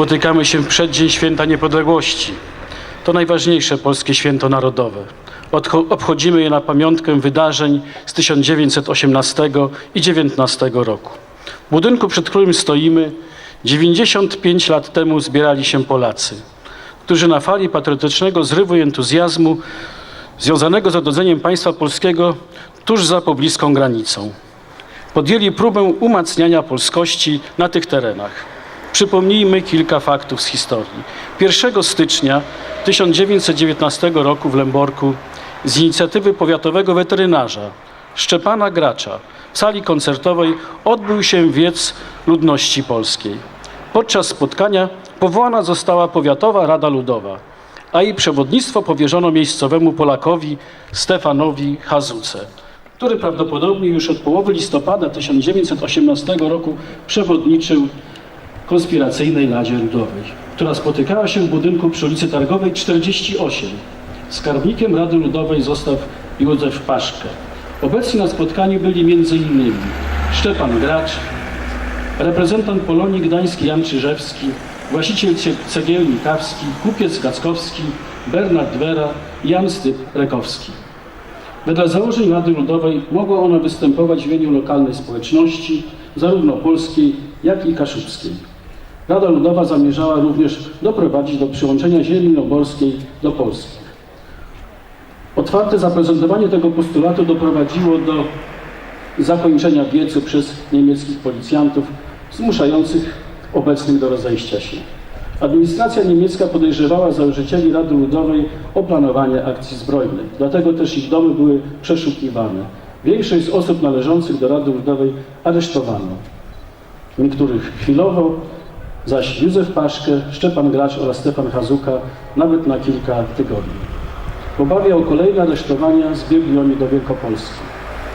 Spotykamy się w przeddzień Święta Niepodległości. To najważniejsze polskie święto narodowe. Obchodzimy je na pamiątkę wydarzeń z 1918 i 19 roku. W budynku, przed którym stoimy, 95 lat temu zbierali się Polacy, którzy na fali patriotycznego zrywu i entuzjazmu związanego z odrodzeniem państwa polskiego tuż za pobliską granicą podjęli próbę umacniania polskości na tych terenach. Przypomnijmy kilka faktów z historii. 1 stycznia 1919 roku w Lęborku z inicjatywy powiatowego weterynarza Szczepana Gracza w sali koncertowej odbył się wiec ludności polskiej. Podczas spotkania powołana została Powiatowa Rada Ludowa, a jej przewodnictwo powierzono miejscowemu Polakowi Stefanowi Hazuce, który prawdopodobnie już od połowy listopada 1918 roku przewodniczył konspiracyjnej Radzie Ludowej, która spotykała się w budynku przy ulicy Targowej 48. Skarbnikiem Rady Ludowej został Józef Paszkę. Obecni na spotkaniu byli m.in. Szczepan Gracz, reprezentant Polonii Gdańskiej Jan Czyżewski, właściciel cie- cegielni Kawski, kupiec Gackowski, Bernard Wera Jan Styp Rekowski. Wedle założeń Rady Ludowej mogła ona występować w imieniu lokalnej społeczności, zarówno polskiej, jak i kaszubskiej. Rada Ludowa zamierzała również doprowadzić do przyłączenia ziemi noborskiej do Polski. Otwarte zaprezentowanie tego postulatu doprowadziło do zakończenia wiecu przez niemieckich policjantów zmuszających obecnych do rozejścia się. Administracja niemiecka podejrzewała założycieli Rady Ludowej o planowanie akcji zbrojnej, dlatego też ich domy były przeszukiwane. Większość z osób należących do Rady Ludowej aresztowano. Niektórych chwilowo, zaś Józef Paszkę, Szczepan Gracz oraz Stefan Hazuka nawet na kilka tygodni. W obawie o kolejne aresztowania zbiegli oni do Wielkopolski.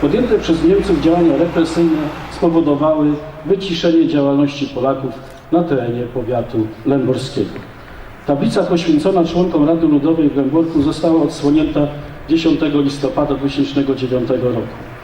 Podjęte przez Niemców działania represyjne spowodowały wyciszenie działalności Polaków na terenie powiatu lęborskiego. Tablica poświęcona członkom Rady Ludowej w Lęborku została odsłonięta 10 listopada 2009 roku.